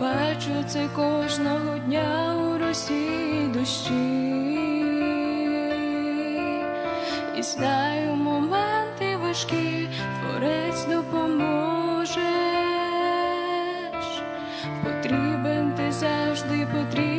бачу це кожного дня у Росії дощі. І знаю моменти важкі, творець допоможеш. Потрібен ти завжди, потрібен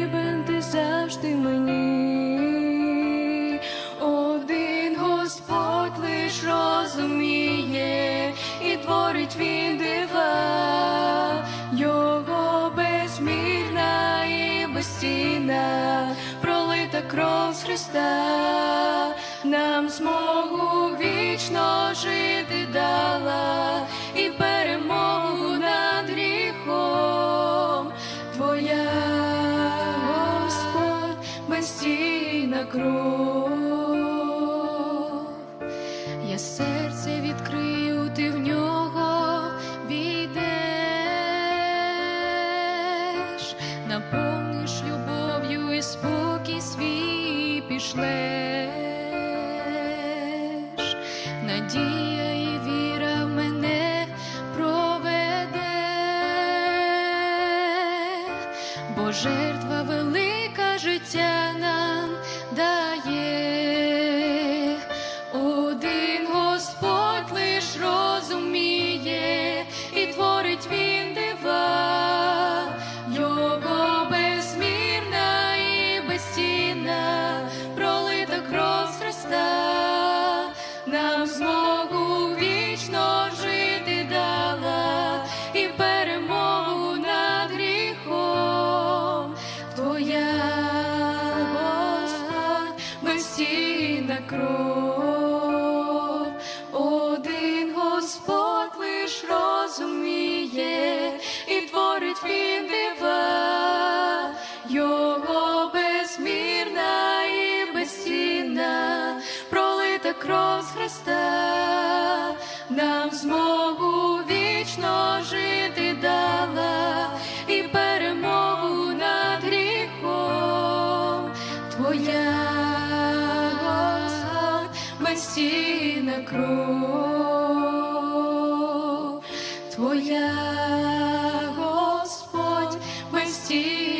кров Христа, нам змогу вічно жити дала і перемогу над гріхом. Твоя Господь безцінна кров. Свій надія і віра в мене проведе, бо жертва велика життя нам безцінна кров, один Господь лиш розуміє і творить він дива, його безмірна і безцінна, пролита кров з Христа, нам змогу безцінна кров, Твоя Господь, безцінна.